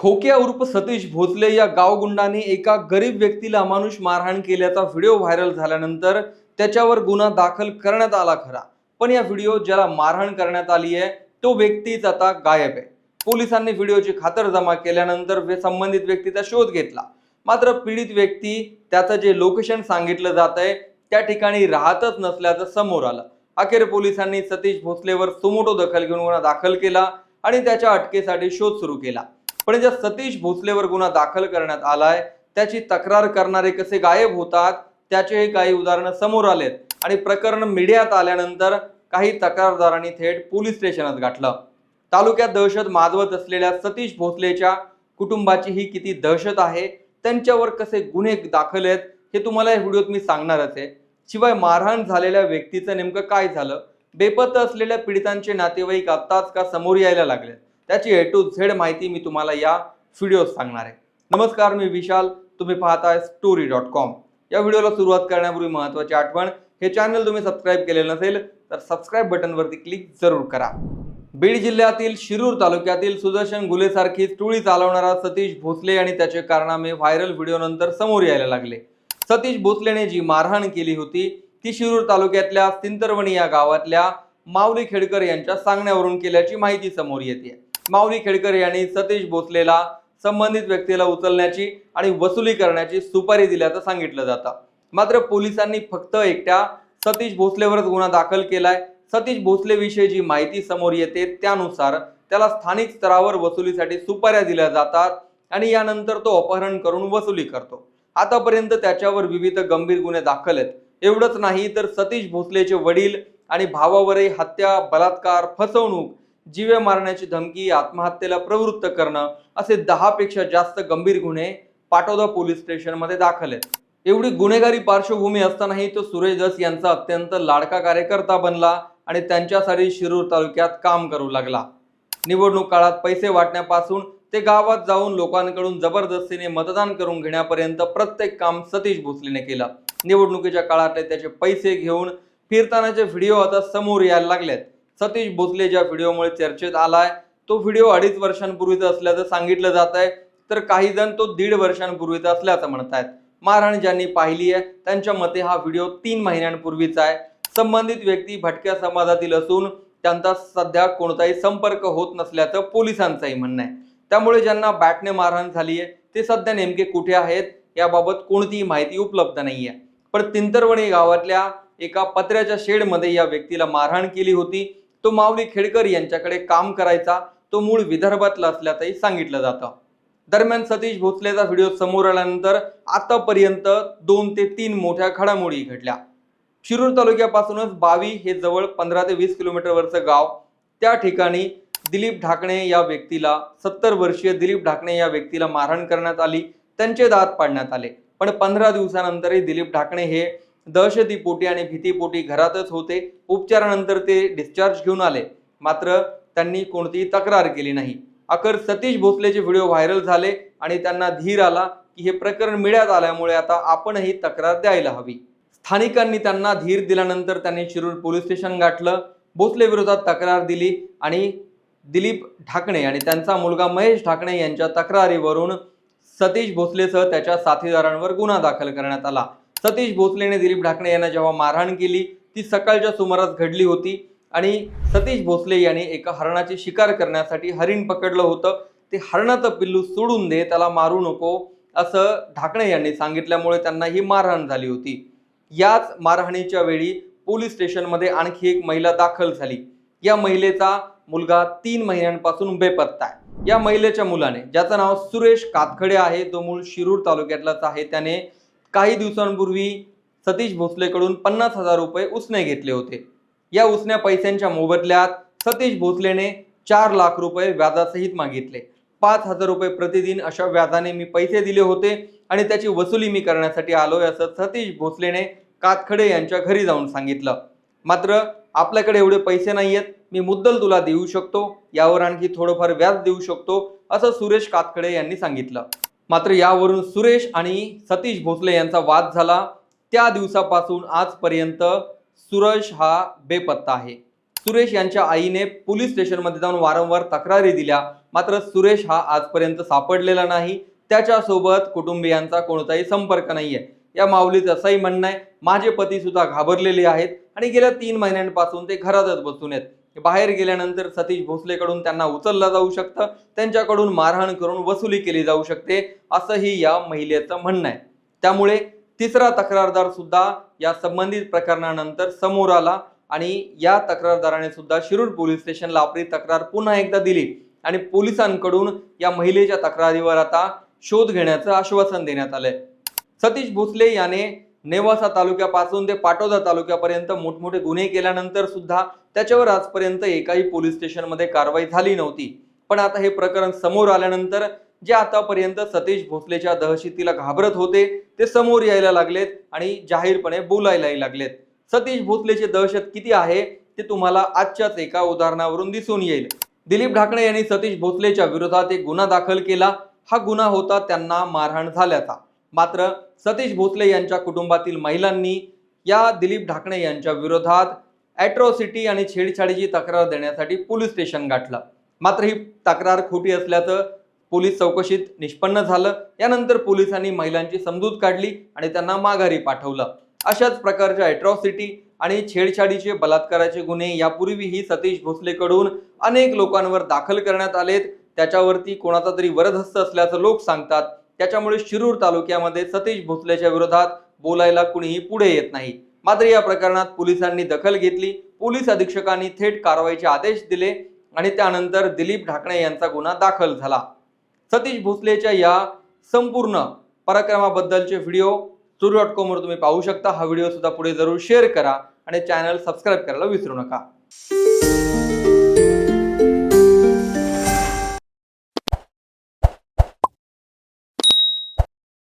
खोक्या उर्फ सतीश भोसले या गावगुंडाने एका गरीब व्यक्तीला अमानुष मारहाण केल्याचा व्हिडिओ व्हायरल झाल्यानंतर त्याच्यावर गुन्हा दाखल करण्यात आला खरा. पण या व्हिडिओ ज्याला मारहाण करण्यात आली आहे तो व्यक्तीच आता गायब आहे. पोलिसांनी व्हिडिओची खातरजमा केल्यानंतर वे- संबंधित व्यक्तीचा शोध घेतला. मात्र पीडित व्यक्ती त्याचं जे लोकेशन सांगितलं जात आहे त्या ठिकाणी राहतच नसल्याचं समोर आलं. अखेर पोलिसांनी सतीश भोसलेवर सुमोटो दखल घेऊन गुन्हा दाखल केला आणि त्याच्या अटकेसाठी शोध सुरू केला. पण ज्या सतीश भोसलेवर गुन्हा दाखल करण्यात आलाय त्याची तक्रार करणारे कसे गायब होतात त्याचेही काही उदाहरणं समोर आलेत. आणि प्रकरण मीडियात आल्यानंतर काही तक्रारदारांनी थेट पोलीस स्टेशनात गाठलं. तालुक्यात दहशत माजवत असलेल्या सतीश भोसलेच्या कुटुंबाची ही किती दहशत आहे त्यांच्यावर कसे गुन्हे दाखल आहेत हे तुम्हाला या व्हिडिओत मी सांगणारच आहे. शिवाय मारहाण झालेल्या व्यक्तीचं नेमकं काय झालं? बेपत्ता असलेल्या पीडितांचे नातेवाईक आत्ताच का समोर यायला लागलेत? त्याची ए टू झेड माहिती मी तुम्हाला या व्हिडिओत सांगणार आहे. नमस्कार मी विशाल. तुम्ही पाहताय स्टोरी डॉट कॉम या व्हिडिओला सुरुवात करण्यापूर्वी महत्त्वाची आठवण हे चॅनल तुम्ही सबस्क्राईब केलेलं नसेल तर सबस्क्राईब बटनवरती क्लिक जरूर करा. बीड जिल्ह्यातील शिरूर तालुक्यातील सुदर्शन गुलेसारखी टोळी चालवणारा सतीश भोसले आणि त्याचे कारनामे व्हायरल व्हिडिओ नंतर समोर यायला लागले. सतीश भोसलेने जी मारहाण केली होती ती शिरूर तालुक्यातल्या सिंतरवणी या गावातल्या माऊली खेडकर यांच्या सांगण्यावरून केल्याची माहिती समोर येते. माऊली खेडकर यांनी सतीश भोसलेला संबंधित व्यक्तीला उचलण्याची आणि वसुली करण्याची सुपारी दिल्याचं सांगितलं जातं. मात्र पोलिसांनी फक्त एकट्या सतीश भोसलेवरच गुन्हा दाखल केलाय. सतीश भोसलेविषयी जी माहिती समोर येते त्यानुसार त्याला स्थानिक स्तरावर वसुलीसाठी सुपाऱ्या दिल्या जातात आणि यानंतर तो अपहरण करून वसुली करतो. आतापर्यंत त्याच्यावर विविध गंभीर गुन्हे दाखल आहेत. एवढंच नाही तर सतीश भोसलेचे वडील आणि भावावरही हत्या बलात्कार फसवणूक जीवे मारण्याची धमकी आत्महत्येला प्रवृत्त करणं असे दहा पेक्षा जास्त गंभीर गुन्हे पाटोदा पोलीस स्टेशनमध्ये दाखल आहेत. एवढी गुन्हेगारी पार्श्वभूमी असतानाही तो सुरेश दस यांचा अत्यंत लाडका कार्यकर्ता बनला आणि त्यांच्यासाठी शिरूर तालुक्यात काम करू लागला. निवडणूक काळात पैसे वाटण्यापासून ते गावात जाऊन लोकांकडून जबरदस्तीने मतदान करून घेण्यापर्यंत प्रत्येक काम सतीश भोसलेने केलं. निवडणुकीच्या काळातले त्याचे पैसे घेऊन फिरतानाचे व्हिडिओ आता समोर यायला लागलेत. सतीश भोसले ज्या व्हिडिओमुळे चर्चेत आलाय तो व्हिडिओ अडीच वर्षांपूर्वीचा असल्याचं सांगितलं जात आहे. तर काही जण तो दीड वर्षांपूर्वीचा असल्याचं म्हणत आहेत मारहाण ज्यांनी पाहिली आहे त्यांच्या मते हा व्हिडिओ तीन महिन्यांपूर्वीचा आहे. संबंधित व्यक्ती भटक्या समाजातील असून त्यांचा सध्या कोणताही संपर्क होत नसल्याचं पोलिसांचंही म्हणणं आहे. त्यामुळे ज्यांना बॅटने मारहाण झाली आहे ते सध्या नेमके कुठे आहेत याबाबत कोणतीही माहिती उपलब्ध नाही आहे. पण तिंतरवणी गावातल्या एका पत्र्याच्या शेडमध्ये या व्यक्तीला मारहाण केली होती. तो माऊली खेडकर यांच्याकडे काम करायचा तो मूळ विदर्भातला असल्याचंही सांगितलं जातं. दरम्यान सतीश भोसलेचा व्हिडिओ समोर आल्यानंतर आतापर्यंत दोन ते तीन मोठ्या घडामोडी घडल्या. शिरूर तालुक्यापासूनच बावी हे जवळ पंधरा ते वीस किलोमीटरवरचं गाव. त्या ठिकाणी दिलीप ढाकणे या व्यक्तीला सत्तर वर्षीय दिलीप ढाकणे या व्यक्तीला मारहाण करण्यात आली. त्यांचे दात पाडण्यात आले. पण पंधरा दिवसानंतरही दिलीप ढाकणे हे दहशतीपोटी आणि भीतीपोटी घरातच होते. उपचारानंतर ते डिस्चार्ज घेऊन आले. मात्र त्यांनी कोणतीही तक्रार केली नाही. अखेर सतीश भोसलेचे व्हिडिओ व्हायरल झाले आणि त्यांना धीर आला की हे प्रकरण मिळ्यात आल्यामुळे आता आपणही तक्रार द्यायला हवी. स्थानिकांनी त्यांना धीर दिल्यानंतर त्यांनी शिरूर पोलीस स्टेशन गाठलं. भोसले विरोधात तक्रार दिली आणि दिलीप ढाकणे आणि त्यांचा मुलगा महेश ढाकणे यांच्या तक्रारीवरून सतीश भोसलेसह त्याच्या साथीदारांवर गुन्हा दाखल करण्यात आला. सतीश भोसलेने दिलीप ढाकणे यांना जेव्हा मारहाण केली ती सकाळच्या सुमारास घडली होती. आणि सतीश भोसले यांनी एका हरणाची शिकार करण्यासाठी हरिण पकडलं होतं. ते हरणाचं पिल्लू सोडून दे त्याला मारू नको असं ढाकणे यांनी सांगितल्यामुळे त्यांना ही मारहाण झाली होती. याच मारहाणीच्या वेळी पोलीस स्टेशनमध्ये आणखी एक महिला दाखल झाली. या महिलेचा मुलगा तीन महिन्यांपासून बेपत्ता आहे. या महिलेच्या मुलाने ज्याचं नाव सुरेश कातखडे आहे तो मूळ शिरूर तालुक्यातलाच आहे त्याने काही दिवसांपूर्वी सतीश भोसलेकडून पन्नास हजार रुपये उसने घेतले होते. या उसन्या पैशांच्या मोबदल्यात सतीश भोसलेने चार लाख रुपये व्याजासहित मागितले. पाच हजार रुपये प्रतिदिन अशा व्याजाने मी पैसे दिले होते आणि त्याची वसुली मी करण्यासाठी आलोय असं सतीश भोसलेने कातखडे यांच्या घरी जाऊन सांगितलं. मात्र आपल्याकडे एवढे पैसे नाही आहेत मी मुद्दल तुला देऊ शकतो यावर आणखी थोडंफार व्याज देऊ शकतो असं सुरेश कातखडे यांनी सांगितलं. मात्र यावरून सुरेश आणि सतीश भोसले यांचा वाद झाला. त्या दिवसापासून आजपर्यंत सुरेश हा बेपत्ता आहे. सुरेश यांच्या आईने पोलीस स्टेशनमध्ये जाऊन वारंवार तक्रारी दिल्या. मात्र सुरेश हा आजपर्यंत सापडलेला नाही. त्याच्यासोबत कुटुंबियांचा कोणताही संपर्क नाही आहे या माऊलीचं असंही म्हणणं आहे माझे पती सुद्धा घाबरलेले आहेत आणि गेल्या तीन महिन्यांपासून ते घरातच बसून आहेत. बाहेर गेल्यानंतर सतीश भोसलेकडून त्यांना उचललं जाऊ शकतं त्यांच्याकडून मारहाण करून वसुली केली जाऊ शकते असंही या महिलेचं म्हणणं आहे. त्यामुळे तिसरा तक्रारदार सुद्धा या संबंधित प्रकरणानंतर समोर आला आणि या तक्रारदाराने सुद्धा शिरूर पोलीस स्टेशनला आपली तक्रार पुन्हा एकदा दिली आणि पोलिसांकडून या महिलेच्या तक्रारीवर आता शोध घेण्याचं आश्वासन देण्यात आलंय. सतीश भोसले याने नेवासा तालुक्यापासून ते पाटोदा तालुक्यापर्यंत मोठमोठे गुन्हे केल्यानंतर सुद्धा त्याच्यावर आजपर्यंत एकाही पोलीस स्टेशनमध्ये कारवाई झाली नव्हती. पण आता हे प्रकरण समोर आल्यानंतर जे आतापर्यंत सतीश भोसलेच्या दहशतीला घाबरत होते ते समोर यायला लागलेत आणि जाहीरपणे बोलायलाही लागलेत. सतीश भोसलेची दहशत किती आहे ते तुम्हाला आजच्याच एका उदाहरणावरून दिसून येईल. दिलीप ढाकणे यांनी सतीश भोसलेच्या विरोधात एक गुन्हा दाखल केला. हा गुन्हा होता त्यांना मारहाण झाल्याचा. मात्र सतीश भोसले यांच्या कुटुंबातील महिलांनी या दिलीप ढाकणे यांच्या विरोधात ॲट्रॉसिटी आणि छेडछाडीची तक्रार देण्यासाठी पोलीस स्टेशन गाठलं. मात्र ही तक्रार खोटी असल्याचं पोलीस चौकशीत निष्पन्न झालं. यानंतर पोलिसांनी महिलांची समजूत काढली आणि त्यांना माघारी पाठवलं. अशाच प्रकारच्या ॲट्रॉसिटी आणि छेडछाडीचे बलात्काराचे गुन्हे यापूर्वीही सतीश भोसलेकडून अनेक लोकांवर दाखल करण्यात आलेत. त्याच्यावरती कोणाचा तरी वरदहस्त असल्याचं लोक सांगतात. त्याच्यामुळे शिरूर तालुक्यामध्ये सतीश भोसलेच्या विरोधात बोलायला कुणीही पुढे येत नाही. मात्र या प्रकरणात पोलिसांनी दखल घेतली. पोलीस अधीक्षकांनी थेट कारवाईचे आदेश दिले आणि त्यानंतर दिलीप ढाकणे यांचा गुन्हा दाखल झाला. सतीश भोसलेच्या या संपूर्ण पराक्रमाबद्दलचे व्हिडिओ सुरू डॉट कॉमवर तुम्ही पाहू शकता. हा व्हिडिओ सुद्धा पुढे जरूर शेअर करा आणि चॅनल सबस्क्राईब करायला विसरू नका.